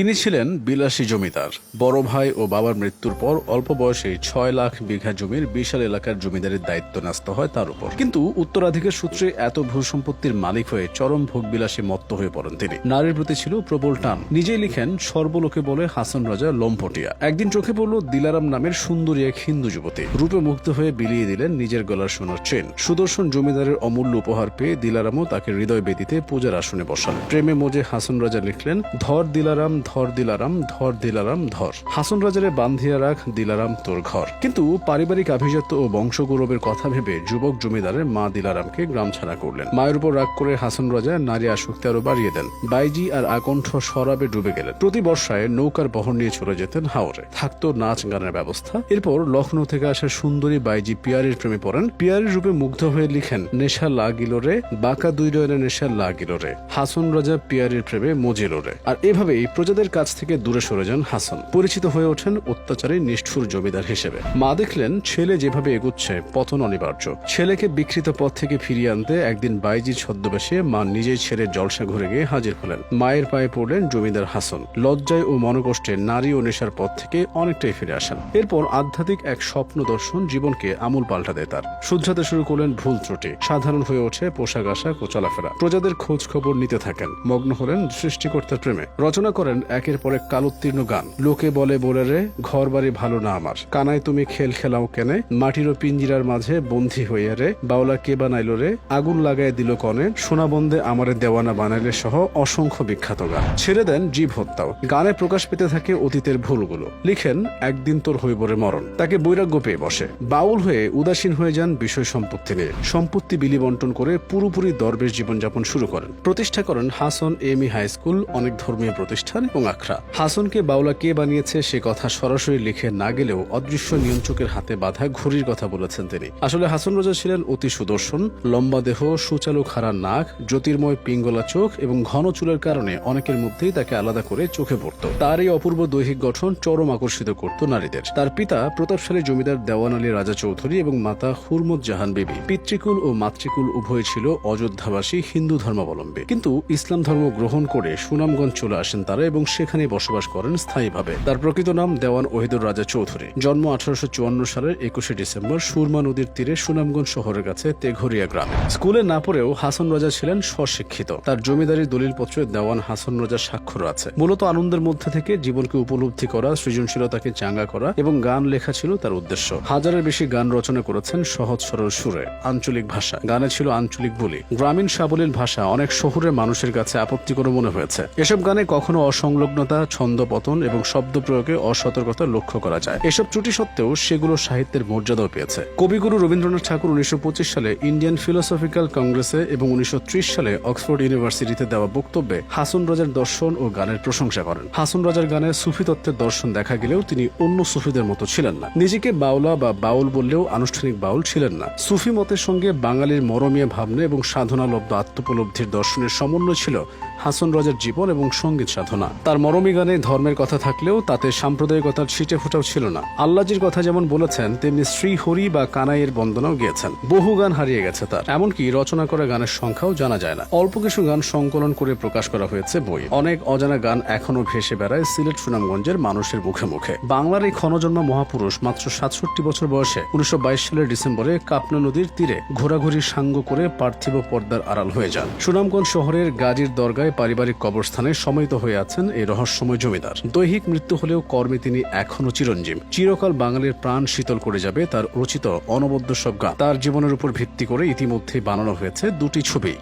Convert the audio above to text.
তিনি ছিলেন বিলাসী জমিদার। বড় ভাই ও বাবার মৃত্যুর পর অল্প বয়সে ছয় লাখ বিঘা জমির বিশাল এলাকার জমিদারের দায়িত্ব ন্যস্ত হয় তার উপর। কিন্তু উত্তরাধিকার সূত্রে এত ভূ সম্পত্তির মালিক হয়ে চরম ভোগবিলাসী মত্ত হয়ে পড়েন তিনি। নারীর প্রতি ছিল প্রবল টান। নিজেই লিখেন, সর্বলোকে বলে হাসান রাজা লম্পটিয়া। একদিন চোখে পড়ল দিলারাম নামের সুন্দরী এক হিন্দু যুবতী। রূপে মুগ্ধ হয়ে বিলিয়ে দিলেন নিজের গলার সোনার চেন। সুদর্শন জমিদারের অমূল্য উপহার পেয়ে দিলারামও তাকে হৃদয় বেদিতে পূজার আসনে বসান প্রেমে মোজে হাসান রাজা লিখলেন, ধর দিলারাম ধর দিলারাম ধর দিলারাম, ধর। হাসান রাজারে বান্ধিয়া রাখ, দিলারাম তোর ঘর। কিন্তু পারিবারিক আভিজাত্য ও বংশগৌরবের কথা ভেবে যুবক জমিদারের মা দিলারামকে গ্রাম ছাড়া করলেন। মায়ের উপর রাগ করে হাসান রাজা নারী আসক্তি আরও বাড়িয়ে দেন। বাইজি আর আকণ্ঠ শরাবে ডুবে গেলেন। প্রতি বর্ষায় নৌকার বহর নিয়ে চলে যেতেন হাওরে। থাকতো নাচ গানের ব্যবস্থা। এরপর লখনৌ থেকে আসা সুন্দরী বাইজি পিয়ারির প্রেমে পড়েন। পিয়ারির রূপে মুগ্ধ হয়ে লিখেন, নেশা লাগিল রে, বাঁকা দুই ডয়নে নেশা লাগিল রে। হাসন রাজা পিয়ারির প্রেমে মজিল রে। আর এভাবেই প্রজাদের কাছ থেকে দূরে সরে যান হাসান। পরিচিত হয়ে ওঠেন অত্যাচারী নিষ্ঠুর জমিদার হিসেবে। মা দেখলেন ছেলে যেভাবে এগুচ্ছে, পতন অনিবার্য। ছেলেকে বিকৃত পথ থেকে ফিরিয়ে আনতে একদিন বাইজি ছদ্মবেশে মা নিজেই ছেড়ে জলসা ঘুরে গিয়ে হাজির হলেন। মায়ের পায়ে পড়লেন জমিদার হাসান। লজ্জায় ও মনকষ্টে নারী ও নেশার পথ থেকে অনেকটাই ফিরে আসেন। এরপর আধ্যাত্মিক এক স্বপ্ন দর্শন জীবনকে আমূল পাল্টা দেয় তার। শুধরাতে শুরু করলেন ভুল ত্রুটি। সাধারণ হয়ে ওঠে পোশাক আশাক ও চলাফেরা। প্রজাদের খোঁজ খবর নিতে থাকেন। মগ্ন হলেন সৃষ্টিকর্তার প্রেমে। রচনা করেন একের পর কালোত্তীর্ণ গান। লোকে বলে বলে রে ঘর বাড়ি ভালো না আমার। কানায় তুমি খেল খেলাও কেনে মাটির ও পিঞ্জিরার মাঝে বন্ধি হইয়া রে। বাউলা কে বানাইলো রে? আগুন লাগায় দিল কনে। সোনাবন্দে আমারে দেওয়ানা বানাইলে সহ অসংখ্য বিখ্যাত গান। ছেড়ে দেন জীব হত্যাও। গানে প্রকাশ পেতে থাকে অতীতের ভুলগুলো। লিখেন, একদিন তোর হইবরে মরণ। তাকে বৈরাগ্য পেয়ে বসে। বাউল হয়ে উদাসীন হয়ে যান বিষয় সম্পত্তি নিয়ে। সম্পত্তি বিলি বন্টন করে পুরোপুরি দরবেশ জীবনযাপন শুরু করেন। প্রতিষ্ঠা করেন হাসন এমি হাই স্কুল, অনেক ধর্মীয় প্রতিষ্ঠান। আখড়া। হাসনকে বাউলা কে বানিয়েছে সে কথা সরাসরি লিখে না গেলেও অদৃশ্য নিয়ন্ত্রকের হাতে বাঁধা ঘড়ির কথা বলেছেন তিনি। আসলে হাসন রোজা ছিলেন অতি সুদর্শন, লম্বা দেহ, সুচালু খাড়া নাক, জ্যোতির্ময় পিঙ্গলা চোখ এবং ঘন চুলের কারণে অনেকের মধ্যেই তাকে আলাদা করে চোখে পড়ত। তার এই অপূর্ব দৈহিক গঠন চরম আকর্ষিত করত নারীদের। তার পিতা প্রতাপশালী জমিদার দেওয়ান আলী রাজা চৌধুরী এবং মাতা হুরমত জাহান বিবি। পিতৃকুল ও মাতৃকুল উভয় ছিল অযোধ্যাবাসী হিন্দু ধর্মাবলম্বী। কিন্তু ইসলাম ধর্ম গ্রহণ করে সুনামগঞ্জ চলে আসেন তারা এবং সেখানে বসবাস করেন স্থায়ীভাবে। তার প্রকৃত নাম দেওয়ান ওহিদুর রাজা চৌধুরী। জন্ম আঠারোশো চুয়ান্ন সালের একুশে ডিসেম্বর সুরমা নদীর তীরে সুনামগঞ্জ শহরের কাছে তেঘরিয়া গ্রামে। স্কুলে না পড়েও হাসন রাজা ছিলেন স্বশিক্ষিত। তার জমিদারি দলিলপত্রে দেওয়ান হাসন রাজার স্বাক্ষর আছে। মূলত আনন্দের মধ্যে থেকে জীবনকে উপলব্ধি করা, সৃজনশীলতাকে চাঙ্গা করা এবং গান লেখা ছিল তার উদ্দেশ্য। হাজারের বেশি গান রচনা করেছেন সহজ সরল সুরে। আঞ্চলিক ভাষা। গানে ছিল আঞ্চলিক বলি। গ্রামীণ সাবলীল ভাষা অনেক শহুরে মানুষের কাছে আপত্তিকর মনে হয়েছে। এসব গানে কখনো অসংলগ্নতা ছন্দপতন এবং শব্দ প্রয়োগে অসতর্কতা লক্ষ্য করা যায়। এসব ত্রুটি সত্ত্বেও সেগুলো সাহিত্যের মর্যাদাও পেয়েছে। কবিগুরু রবীন্দ্রনাথ ঠাকুর উনিশশো পঁচিশ সালে ইন্ডিয়ান ফিলোসফিক্যাল কংগ্রেসে এবং উনিশশো ত্রিশ সালে অক্সফোর্ড ইউনিভার্সিটিতে দেওয়া বক্তব্যে হাসন রাজার দর্শন ও গানের প্রশংসা করেন। হাসন রাজার গানে সুফি তত্ত্বের দর্শন দেখা গেলেও তিনি অন্য সুফিদের মতো ছিলেন না। নিজেকে বাউলা বা বাউল বললেও আনুষ্ঠানিক বাউল ছিলেন না। সুফি মতের সঙ্গে বাঙালির মরমিয়া ভাবনা এবং সাধনালব্ধ আত্মপলব্ধির দর্শনের সমন্বয় ছিল হাসন রাজার জীবন এবং সংগীত সাধনা। তার মরমী গানে ধর্মের কথা থাকলেও তাতে সাম্প্রদায়িকতার ছিটে ফোটাও ছিল না। আল্লাজির কথা যেমন বলেছেন, তেমনি শ্রী হরি বা কানাইয়ের বন্দনাও গিয়েছেন। বহু গান হারিয়ে গেছে তার। এমনকি রচনা করা গানের সংখ্যাও জানা যায় না। অল্প কিছু গান সংকলন করে প্রকাশ করা হয়েছে বই। অনেক অজানা গান এখনও ভেসে বেড়ায় সিলেট সুনামগঞ্জের মানুষের মুখে মুখে। বাংলার এই ক্ষণজন্মা মহাপুরুষ মাত্র সাতষট্টি বছর বয়সে উনিশশো বাইশ সালের ডিসেম্বরে কাপনা নদীর তীরে ঘোরাঘুরি সাঙ্গ করে পার্থিব পর্দার আড়াল হয়ে যান। সুনামগঞ্জ শহরের গাজীর দরগায় পারিবারিক কবরস্থানে সমাহিত হয়ে আছেন এই রহস্যময় জমিদার। দৈহিক মৃত্যু হলেও কর্মে তিনি এখনও চিরঞ্জীব। চিরকাল বাঙালির প্রাণ শীতল করে যাবে তার রচিত অনবদ্য সব গান। তার জীবনের উপর ভিত্তি করে ইতিমধ্যে বানানো হয়েছে দুটি ছবি।